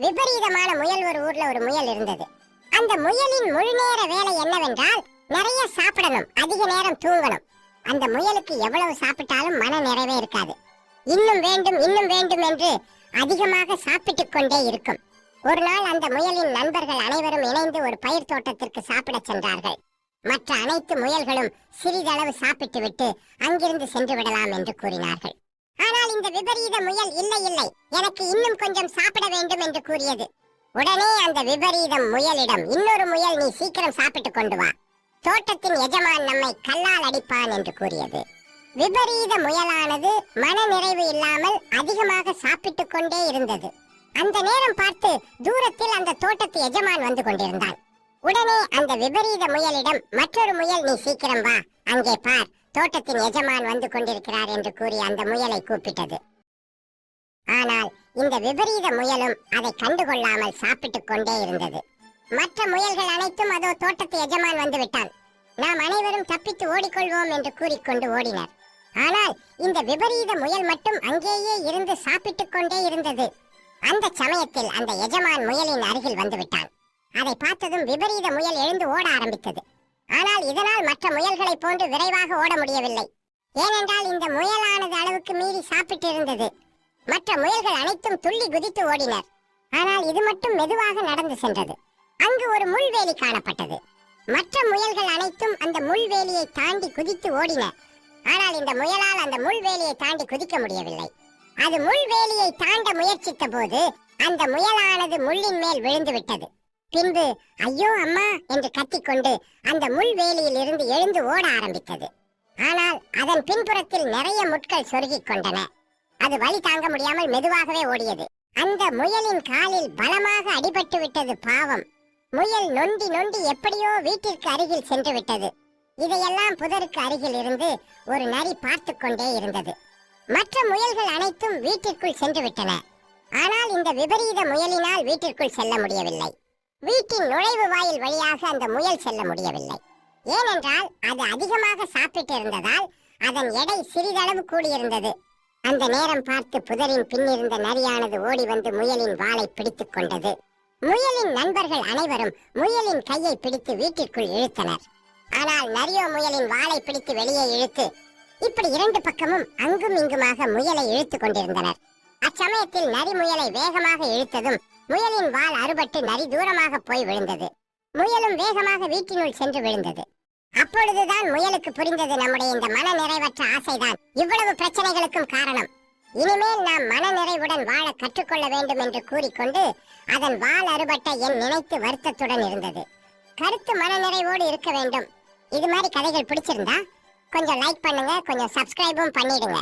விபரீதமான முயல் ஒரு ஊர்ல ஒரு முயல் இருந்தது. அந்த முயலின் முழுநேர வேலை என்னவென்றால் நிறைய சாப்பிடணும் அதிக நேரம் தூங்கணும். அந்த முயலுக்கு எவ்வளவு சாப்பிட்டாலும் மன நிறைவே இருக்காது. இன்னும் வேண்டும் இன்னும் வேண்டும் என்று அதிகமாக சாப்பிட்டு கொண்டே இருக்கும். ஒரு நாள் அந்த முயலின் நண்பர்கள் அனைவரும் இணைந்து ஒரு பயிர் தோட்டத்திற்கு சாப்பிடச் சென்றார்கள். மற்ற அனைத்து முயல்களும் சிறிதளவு சாப்பிட்டு விட்டு அங்கிருந்து சென்று விடலாம் என்று கூறினார்கள். ஆனால் இந்த விபரீத முயல் இல்லை இல்லை. எனக்கு இன்னும் கொஞ்சம் சாப்பிட வேண்டும் என்று கூறியது. உடனே அந்த விபரீதம் முயலிடம் இன்னொரு முயல் நீ சீக்கிரம் சாப்பிட்டு கொண்டு வா. தோட்டத்தின் எஜமான் நம்மை கல்லால் அடிப்பான் என்று கூறியது. விபரீத முயலானது மன நிறைவு இல்லாமல் அதிகமாக சாப்பிட்டுக் கொண்டே இருந்தது. அந்த நேரம் பார்த்து தூரத்தில் அந்த தோட்டத்து எஜமான் வந்து கொண்டிருந்தான். உடனே அந்த விபரீத முயலிடம் மற்றொரு முயல் நீ சீக்கிரம் வா. அங்கே பார். தோட்டத்தின் எஜமான் வந்து கொண்டிருக்கிறார் என்று கூறி அந்த முயலை கூப்பிட்டது. ஆனால் இந்த விபரீத முயலும் அதை கண்டுகொள்ளாமல் சாப்பிட்டுக் கொண்டே இருந்தது. மற்ற முயல்கள் அனைத்தும் அதோ தோட்டத்து எஜமான் வந்து விட்டான் நாம் அனைவரும் தப்பித்து ஓடிக்கொள்வோம் என்று கூறிக்கொண்டு ஓடினர். ஆனால் இந்த விபரீத முயல் மட்டும் அங்கேயே இருந்து சாப்பிட்டுக் கொண்டே இருந்தது. அந்த சமயத்தில் அந்த எஜமான் முயலின் அருகில் வந்துவிட்டான் அதை பார்த்ததும் விபரீத முயல் எழுந்து ஓட ஆரம்பித்தது. ஆனால் இதனால் மற்ற முயல்களைப் போன்று விரைவாக ஓட முடியவில்லை. ஏனென்றால் இந்த முயலானது அளவுக்கு மீறி சாப்பிட்டு இருந்தது மற்ற முயல்கள் அனைத்தும் துள்ளி குதித்து ஓடினர். ஆனால் இது மட்டும் மெதுவாக நடந்து சென்றது. அங்கு ஒரு முள்வேலி காணப்பட்டது. மற்ற முயல்கள் அனைத்தும் அந்த முள்வேலியை தாண்டி குதித்து ஓடின. ஆனால் இந்த முயலால் அந்த முள்வேலியை தாண்டி குதிக்க முடியவில்லை. அது முள்வேலியை தாண்ட முயற்சித்த போது அந்த முயலானது முள்ளின் மேல் விழுந்து விட்டது. பின்பு ஐயோ அம்மா என்று கத்திக்கொண்டு அந்த முள்வேலியில் இருந்து எழுந்து ஓட ஆரம்பித்தது. ஆனால் அதன் பின்புறத்தில் நிறைய முட்கள் சொருகிக் கொண்டன. அது வழி தாங்க முடியாமல் மெதுவாகவே ஓடியது. அந்த முயலின் காலில் பலமாக அடிபட்டு விட்டது பாவம். முயல் நொண்டி நொண்டி எப்படியோ வீட்டிற்கு அருகில் சென்று விட்டது. இதையெல்லாம் புதருக்கு அருகில் இருந்து ஒரு நரி பார்த்து கொண்டே இருந்தது. மற்ற முயல்கள் அனைத்தும் வீட்டிற்குள் சென்று விட்டன. ஆனால் இந்த விபரீத முயலினால் வீட்டிற்குள் செல்ல முடியவில்லை. வீட்டின் நுழைவு வாயில் வழியாக அந்த முயல் செல்ல முடியவில்லை. ஏனென்றால் அது அதிகமாக சாப்பிட்டு இருந்ததால் அதன் எடை சிறிதளவு கூடியிருந்தது. அந்த நேரம் பார்த்து புதரின் பின்னிருந்த நரியானது ஓடி வந்து முயலின் வாளை பிடித்துக் கொண்டது. முயலின் நண்பர்கள் அனைவரும் முயலின் கையை பிடித்து வீட்டிற்குள் இழுத்தனர். ஆனால் நரியோ முயலின் வாளை பிடித்து வெளியே இழுத்து இப்படி இரண்டு பக்கமும் அங்கும் இங்குமாக முயலை இழுத்துக் கொண்டிருந்தனர். அச்சமயத்தில் நரி முயலை வேகமாக இழுத்ததும் முயலின் வால் அறுபட்டு நரி தூரமாக போய் விழுந்தது. முயலும் வேகமாக வீட்டினுள் சென்று விழுந்தது. அப்பொழுதுதான் முயலுக்கு புரிந்தது நம்முடைய இந்த மன நிறைவற்ற ஆசைதான். இவ்வளவு பிரச்சனைகளுக்கும் காரணம். இனிமேல் நாம் மன நிறைவுடன் வாழ கற்றுக்கொள்ள வேண்டும் என்று கூறிக்கொண்டு அதன் வால் அறுபட்ட என் நினைத்து வருத்தத்துடன் இருந்தது. கருத்து மன நிறைவோடு இருக்க வேண்டும். இது மாதிரி கதைகள் பிடிச்சிருந்தா கொஞ்சம் லைக் பண்ணுங்க கொஞ்சம் சப்ஸ்கிரைபும் பண்ணிடுங்க.